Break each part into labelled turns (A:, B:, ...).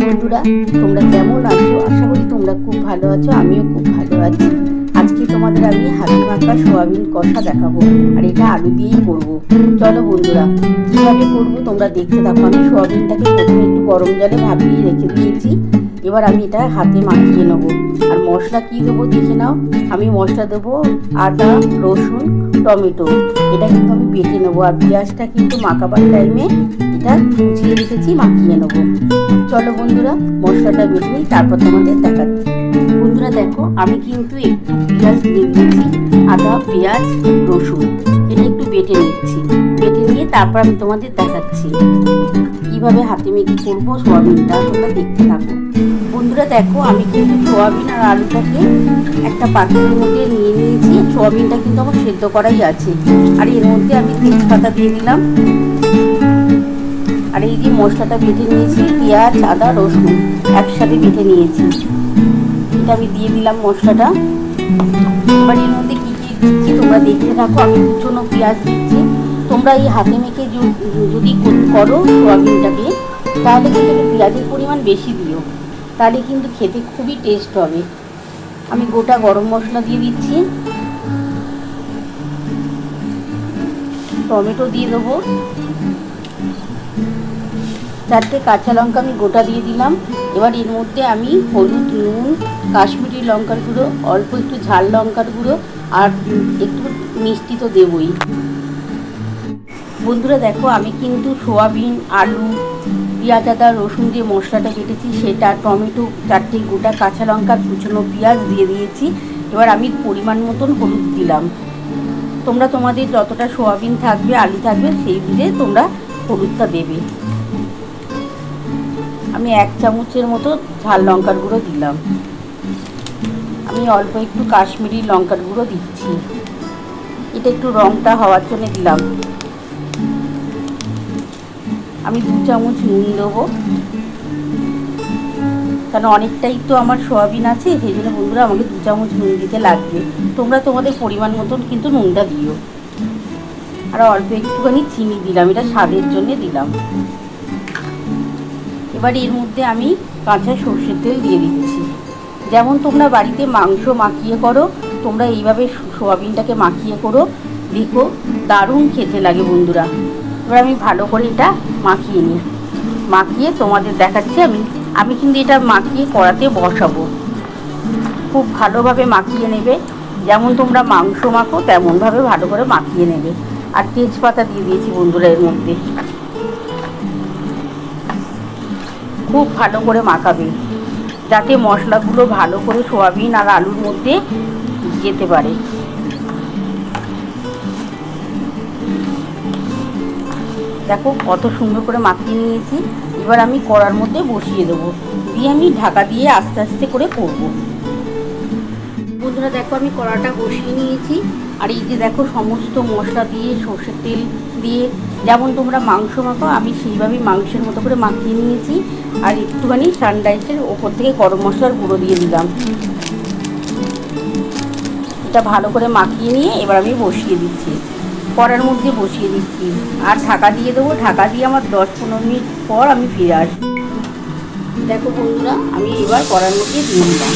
A: বন্ধুরা, তোমরা কেমন আছো? আশা করি তোমরা খুব ভালো আছো, আমিও খুব ভালো আছি। আজকে তোমাদের আমি হাতে মাখা সোয়াবিন কষা দেখাবো, আর এটা আলু দিয়েই করব। চলো বন্ধুরা, কীভাবে করব তোমরা দেখতে থাকো। আমি সোয়াবিনটাকে প্রথমে একটু গরম জলে ভাপিয়ে রেখে দিয়েছি। এবার আমি এটা হাতে মাখিয়ে নেব। আর মশলা কী দেবো দেখে নাও। আমি মশলা দেবো আদা, রসুন টমেটো। এটা কিন্তু আমি বেটে নেব, আর পেঁয়াজটা কিন্তু মাখাবার টাইমে এটা কুচিয়ে রেখেছি, মাখিয়ে নেব। চলো বন্ধুরা, মশলাটা বেটে তারপর তোমাদের দেখাচ্ছি। বন্ধুরা দেখো, আমি কিন্তু একটু পেঁয়াজ দিয়ে দিয়েছি, আদা, পেঁয়াজ, রসুন, এটা একটু বেটে নিচ্ছি। নিয়ে তারপর আমি তোমাদের দেখাচ্ছি কীভাবে হাতে মেখে করব, সোয়াবিনটা তোমরা দেখতে থাকো। বন্ধুরা দেখো, আমি কিন্তু সোয়াবিন আর আলুটাকে একটা পাত্রের মধ্যে নিয়ে নিয়েছি। সোয়াবিনটা কিন্তু আমার সেদ্ধ করাই আছে। আর এর মধ্যে আমি তেজপাতা দিয়ে দিলাম। আর এই যে মশলাটা বেটে নিয়েছি, পেঁয়াজ, আদা, রসুন একসাথে বেটে নিয়েছি। এটা আমি দিয়ে দিলাম মশলাটা। এবার এর মধ্যে কী কী দিচ্ছি তোমরা দেখতে থাকো। আমি কুচনো পেঁয়াজ দিচ্ছি। তোমরা এই হাতে মেখে যদি করো সোয়াবিনটাকে তাহলে কিন্তু পেঁয়াজের পরিমাণ বেশি দিও। তাহলে কিন্তু খেতে খুবই টেস্ট হবে। আমি গোটা গরম মশলা দিয়ে দিচ্ছি। টমেটো দিয়ে দেবো। চারটে কাঁচা লঙ্কা আমি গোটা দিয়ে দিলাম। এবার এর মধ্যে আমি হলুদ, নুন, কাশ্মীরি লঙ্কার গুঁড়ো, অল্প একটু ঝাল লঙ্কার গুঁড়ো আর একটু মিষ্টি তো দেবই। বন্ধুরা দেখো, আমি কিন্তু সোয়াবিন, আলু, পেঁয়াজ, আদা, রসুন দিয়ে মশলাটা কেটেছি, সেটা, টমেটো, চারটে গোটা কাঁচা লঙ্কা, কুচনো পেঁয়াজ দিয়ে দিয়েছি। এবার আমি পরিমাণ মতন হলুদ দিলাম। তোমরা তোমাদের যতটা সোয়াবিন থাকবে, আলু থাকবে, সেই বুঝে তোমরা হলুদটা দেবে। আমি এক চামচের মতো ঝাল লঙ্কার গুঁড়ো দিলাম। আমি অল্প একটু কাশ্মীরি লঙ্কার গুঁড়ো দিচ্ছি। এটা একটু রঙটা হওয়ার জন্য দিলাম। আমি দু চামচ নুন দেবো। কারণ অনেকটাই তো আমার সোয়াবিন আছে, সেই জন্য বন্ধুরা আমাকে দু চামচ নুন দিতে লাগবে। তোমরা তোমাদের পরিমাণ মতন কিন্তু নুনটা দিও। আর অল্প একটুখানি চিনি দিলাম, এটা স্বাদের জন্য দিলাম। এবার এর মধ্যে আমি কাঁচা সর্ষের তেল দিয়ে দিচ্ছি। যেমন তোমরা বাড়িতে মাংস মাখিয়ে করো, তোমরা এইভাবে সোয়াবিনটাকে মাখিয়ে করো। দেখো, দারুণ খেতে লাগে বন্ধুরা। এবার আমি ভালো করে এটা মাখিয়ে নিই। মাখিয়ে তোমাদের দেখাচ্ছি আমি। আমি কিন্তু এটা মাখিয়ে কড়াতে বসাবো। খুব ভালোভাবে মাখিয়ে নেবে। যেমন তোমরা মাংস মাখো, তেমনভাবে ভালো করে মাখিয়ে নেবে। আর তেজপাতা দিয়ে দিয়েছি বন্ধুরা এর মধ্যে। খুব ভালো করে মাখাবে। যাতে মশলাগুলো ভালো করে সোয়াবিন আর আলুর মধ্যে যেতে পারে। দেখো কত সুন্দর করে মাখিয়ে নিয়েছি। এবার আমি কড়ার মধ্যে বসিয়ে দেবো। দিয়ে আমি ঢাকা দিয়ে আস্তে আস্তে করে করব। বন্ধুরা দেখো আমি কড়াটা বসিয়ে নিয়েছি। আর এই যে দেখো সমস্ত মশলা দিয়ে, সর্ষের তেল দিয়ে, যেমন তোমরা মাংস মাখো আমি সেইভাবেই মাংসের মতো করে মাখিয়ে নিয়েছি। আর একটুখানি সানরাইসের ওপর থেকে গরম মশলার গুঁড়ো দিয়ে দিলাম। এটা ভালো করে মাখিয়ে নিয়ে এবার আমি বসিয়ে দিচ্ছি। কড়ার মধ্যে বসিয়ে দিচ্ছি। আর ঢাকা দিয়ে দেবো। ঢাকা দিয়ে আমার দশ পনেরো মিনিট পর আমি ফিরে আসব। দেখো বন্ধুরা, আমি এবার কড়ার মধ্যে দিয়ে দিলাম।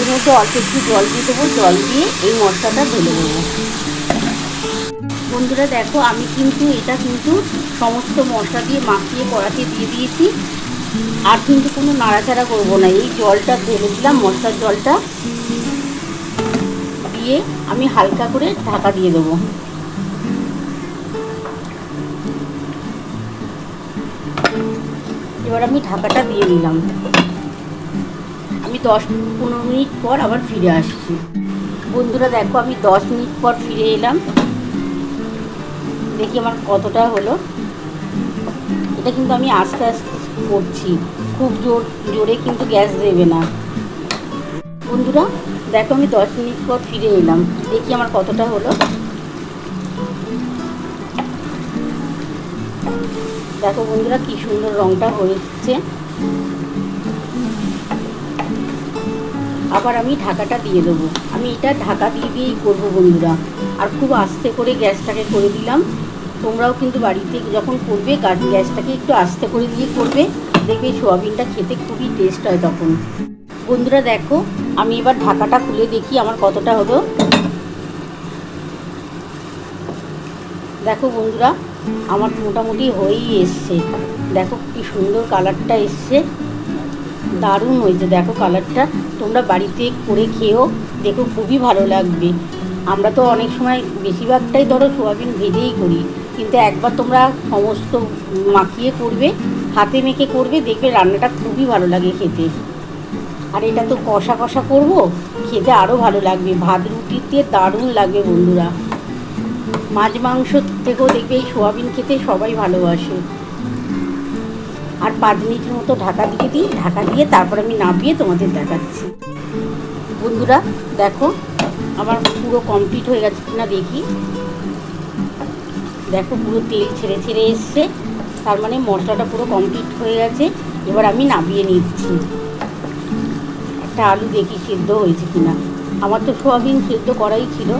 A: এর মধ্যে অল্প একটু জল দিয়ে দেবো। জল দিয়ে এই মশলাটা ঢেলে দেবো বন্ধুরা, দেখো, আমি কিন্তু এটা কিন্তু সমস্ত মশলা দিয়ে মাখিয়ে কড়াতে দিয়ে দিয়েছি। আর কিন্তু কোনো নাড়াচাড়া করব না। এই জলটা ঢেলে দিলাম। মশলার জলটা দিয়ে আমি হালকা করে ঢাকা দিয়ে দেবো। এবার আমি ঢাকাটা দিয়ে দিলাম। আমি দশ পনেরো মিনিট পর আবার ফিরে আসছি। বন্ধুরা, দেখো, আমি দশ মিনিট পর ফিরে এলাম। দেখি আমার কতটা হলো। এটা কিন্তু আমি আস্তে আস্তে করছি। খুব জোর, জোরে কিন্তু গ্যাস দেবে না। বন্ধুরা দেখো, আমি দশ মিনিট পর ফিরে এলাম। দেখি আমার কতটা হলো। দেখো বন্ধুরা, কি সুন্দর রংটা হয়েছে। আবার আমি ঢাকাটা দিয়ে দেবো। আমি এটা ঢাকা দিয়ে দিয়েই করব বন্ধুরা। আর খুব আস্তে করে গ্যাসটাকে করে দিলাম। তোমরাও কিন্তু বাড়িতে যখন করবে গ্যাসটাকে একটু আস্তে করে দিয়ে করবে। দেখবে সোয়াবিনটা খেতে খুবই টেস্ট হয় তখন। বন্ধুরা দেখো, আমি এবার ঢাকাটা খুলে দেখি আমার কতটা হলো। দেখো বন্ধুরা, আমার মোটামুটি হয়েই এসছে। দেখো কি সুন্দর কালারটা এসছে। দারুণ হয়েছে, দেখো কালারটা। তোমরা বাড়িতে করে খেয়েও দেখো খুবই ভালো লাগবে। আমরা তো অনেক সময় বেশিরভাগটাই ধরো সোয়াবিন ভেজেই করি। কিন্তু একবার তোমরা সমস্ত মাখিয়ে করবে, হাতে মেখে করবে, দেখবে রান্নাটা খুবই ভালো লাগে খেতে। আর এটা তো কষা কষা করব, খেতে আরও ভালো লাগবে। ভাত রুটিতে দারুণ লাগবে বন্ধুরা। মাছ মাংস থেকেও দেখবে এই সোয়াবিন খেতে সবাই ভালোবাসে। আর পাঁচ মিনিটের মতো ঢাকা দিয়ে দিই, ঢাকা দিয়ে তারপর আমি নামিয়ে তোমাদের দেখাচ্ছি। বন্ধুরা, দেখো, আমার পুরো কমপ্লিট হয়ে গেছে কিনা দেখি। দেখো, পুরো তেল ছেড়ে ছেড়ে এসছে। তার মানে মশলাটা পুরো কমপ্লিট হয়ে গেছে। এবার আমি নামিয়ে নিচ্ছি। একটা আলু দেখি সেদ্ধ হয়েছে কিনা। আমার তো সোয়াবিন সেদ্ধ করাই ছিল।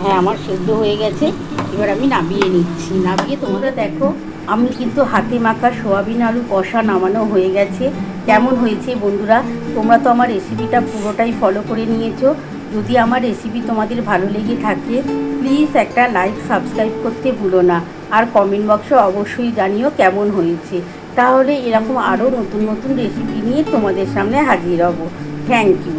A: হ্যাঁ আমার সেদ্ধ হয়ে গেছে। এবার আমি নামিয়ে নিচ্ছি। নামিয়ে তোমরা দেখো, আমি কিন্তু হাতে মাখা সোয়াবিন আলু কষা নামানো হয়ে গেছে। কেমন হয়েছে বন্ধুরা? তোমরা তো আমার রেসিপিটা পুরোটাই ফলো করে নিয়েছো। যদি আমার রেসিপি তোমাদের ভালো লেগে থাকে প্লিজ একটা লাইক সাবস্ক্রাইব করতে ভুলো না। আর কমেন্ট বক্সে অবশ্যই জানিও কেমন হয়েছে। তাহলে এরকম আরও নতুন নতুন রেসিপি নিয়ে তোমাদের সামনে হাজির হব। Thank you